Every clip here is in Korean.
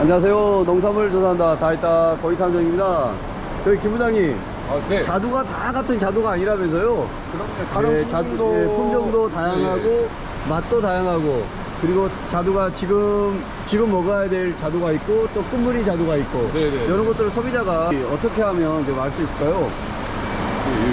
안녕하세요. 농산물 조사한다. 다이다 거의 탐정입니다. 저희 김 부장님, 아, 네. 자두가 다 같은 자두가 아니라면서요? 그럼요. 다른 예, 자두, 품종도, 예, 품종도 다양하고 네. 맛도 다양하고 그리고 자두가 지금 지금 먹어야 될 자두가 있고 또 끝물이 자두가 있고 네, 네. 이런 것들을 소비자가 어떻게 하면 좀 알 수 있을까요?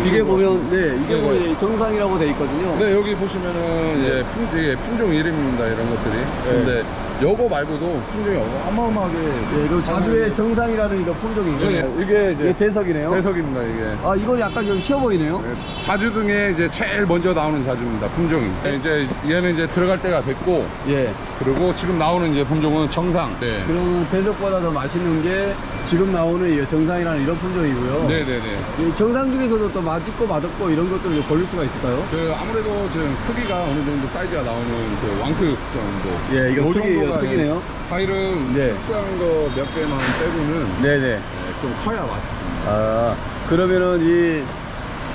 네, 이게 보면 네 이게 네, 보면 네. 정상이라고 돼 있거든요. 네, 여기 보시면은 이제 품, 이게 품종 이름입니다. 이런 것들이. 근데 요거 말고도 품종이 어마어마하게. 네, 이거 자두의 정상이라는 이거 품종이에요. 네, 이게 이제 이게 대석이네요. 대석입니다, 이게. 아 이거 약간 좀 쉬워 보이네요. 네, 자주 등에 이제 제일 먼저 나오는 자주입니다. 품종이. 네, 이제 얘는 이제 들어갈 때가 됐고, 예. 그리고 지금 나오는 이제 품종은 정상. 네. 그러면 대석보다 더 맛있는 게 지금 나오는 이 정상이라는 이런 품종이고요. 네네네. 이 정상 중에서도 또 맛있고 맛없고 이런 것들을 좀 고를 수가 있을까요? 그 아무래도 지금 크기가 어느 정도 사이즈가 나오는 그 왕특 정도. 예, 이거 요 특이- 정 도가 특이네요. 과일은 네. 수한 거 몇 개만 빼고는 네네. 네, 좀 커야 맛있습니다. 아 그러면은 이,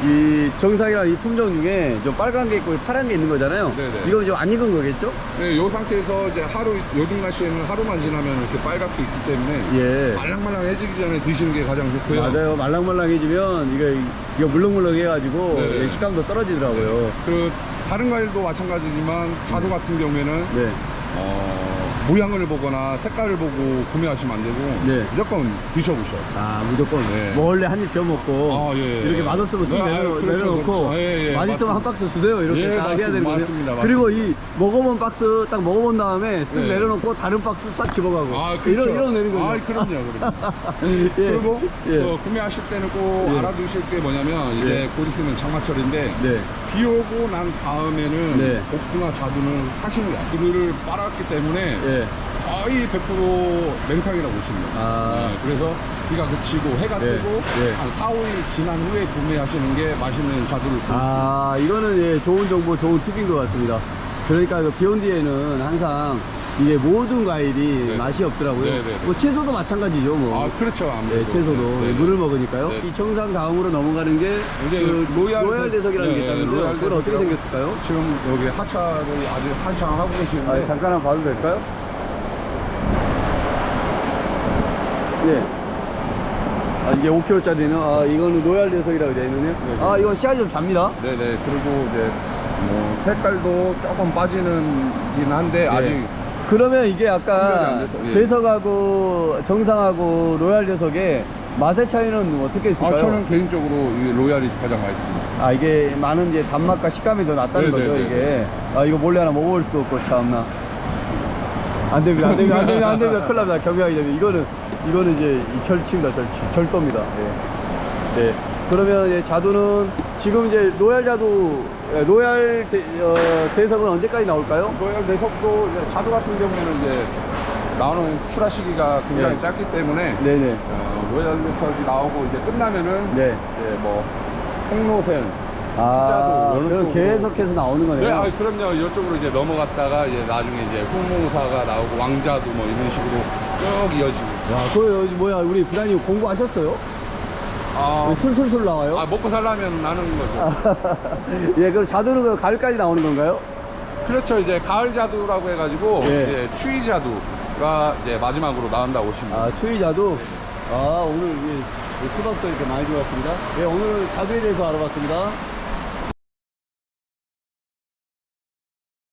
이 정상이라는 이 품종 중에 좀 빨간 게 있고 파란 게 있는 거잖아요. 네네. 이거 좀안 익은 거겠죠? 네, 이 상태에서 이제 하루 요즘 날씨에는 하루만 지나면 이렇게 빨갛게 있기 때문에 예. 말랑말랑해지기 전에 드시는 게 가장 좋고요. 맞아요. 말랑말랑해지면 이거 이거 물렁물렁 해가지고 네네. 예, 식감도 떨어지더라고요. 그 다른 과일도 마찬가지지만 자두 같은 경우에는 네. 어, 모양을 보거나 색깔을 보고 구매하시면 안 되고 네. 무조건 드셔보셔야 돼요. 아 무조건 네. 뭐 원래 한입벼 먹고 아, 예, 예. 이렇게 맛없으면 쓱 네, 내려, 아유, 그렇죠, 내려놓고 그렇죠. 예, 예, 맛있으면 맞습니다. 한 박스 주세요 이렇게 예, 딱 해야 맞습니다. 되는 거예요 맞습니다. 그리고 이 먹어본 박스 딱 먹어본 다음에 쓱 네. 내려놓고 다른 박스 싹 집어가고 아, 그렇죠. 이런 이런 내는 거죠 아, 그럼요, 그럼요. 예. 그리고 예. 어, 구매하실 때는 꼭 예. 알아두실 게 뭐냐면 이제 예. 곧 있으면 장마철인데 네. 비 오고 난 다음에는 네. 복숭아 자두는 사시는 게 아니에요. 그를 빨았기 때문에 예. 거의 100% 맹탕이라고 보시면 돼요. 아. 네, 그래서 비가 그치고 해가 예. 뜨고 예. 한 4, 5일 지난 후에 구매하시는 게 맛있는 자두를 아 이거는 예, 좋은 정보 좋은 팁인 것 같습니다 그러니까 그 비온 뒤에는 항상 이게 모든 과일이 네. 맛이 없더라고요 네, 네, 네. 뭐 채소도 마찬가지죠 뭐 아 그렇죠 네, 아무래도 채소도 네, 네, 물을 네. 먹으니까요. 네. 이 정상 다음으로 넘어가는 게 이제 그 로얄, 로얄 대석이라는 게 네, 있다면서요. 로얄 그건 어떻게. 생겼을까요? 지금 여기 하차를 아직 한창 하고 계시는데 아, 잠깐 한번 봐도 될까요? 예. 아, 이게 5kg짜리는 아, 이거는 로얄 대석이라고 되어 있네요. 네, 아, 이거 씨알이 좀 잡니다. 네네 그리고 이제 뭐 색깔도 조금 빠지는긴 한데 아직 그러면 이게 돼서, 예. 대석하고 정상하고 로얄 대석의 맛의 차이는 어떻게 있을까요? 아 저는 개인적으로 이 로얄이 가장 맛있습니다. 아 이게 많은 이제 단맛과 식감이 더 낫다는 네, 거죠 네, 네, 이게 아 이거 몰래 하나 먹어볼 수도 없고 참나 안 됩니다 안 됩니다 안 됩니다 안 됩니다 큰일 납니다 경비하기 때문에 이거는 이거는 이제 이 절치입니다 절치 절도입니다 예. 네 그러면 이제 자두는 지금 이제 로얄 자두 예, 로얄 대, 어, 대석은 언제까지 나올까요? 로얄 내석도 이제 자두 같은 경우에는 이제 나오는 출하 시기가 굉장히 네. 짧기 때문에 네네 어, 로얄 내석이 나오고 이제 끝나면은 네. 이제 뭐 홍로센 아 그럼. 계속해서 나오는 거네요 네, 아, 그럼요. 이쪽으로 이제 넘어갔다가 이제 나중에 이제 홍모사가 나오고 왕자도 뭐 이런 식으로 쭉 이어지고. 야 그거 여기 뭐야 우리 부장님 공부하셨어요? 아, 술술술 나와요? 아, 먹고 살려면 나는 거죠. 예, 그럼 자두는 그 가을까지 나오는 건가요? 그렇죠. 이제 가을 자두라고 해가지고 예. 이제 추위 자두가 이제 마지막으로 나온다고 보시면. 아, 추위 자두? 아, 오늘 이 수박도 이렇게 많이 들어왔습니다. 예, 오늘 자두에 대해서 알아봤습니다.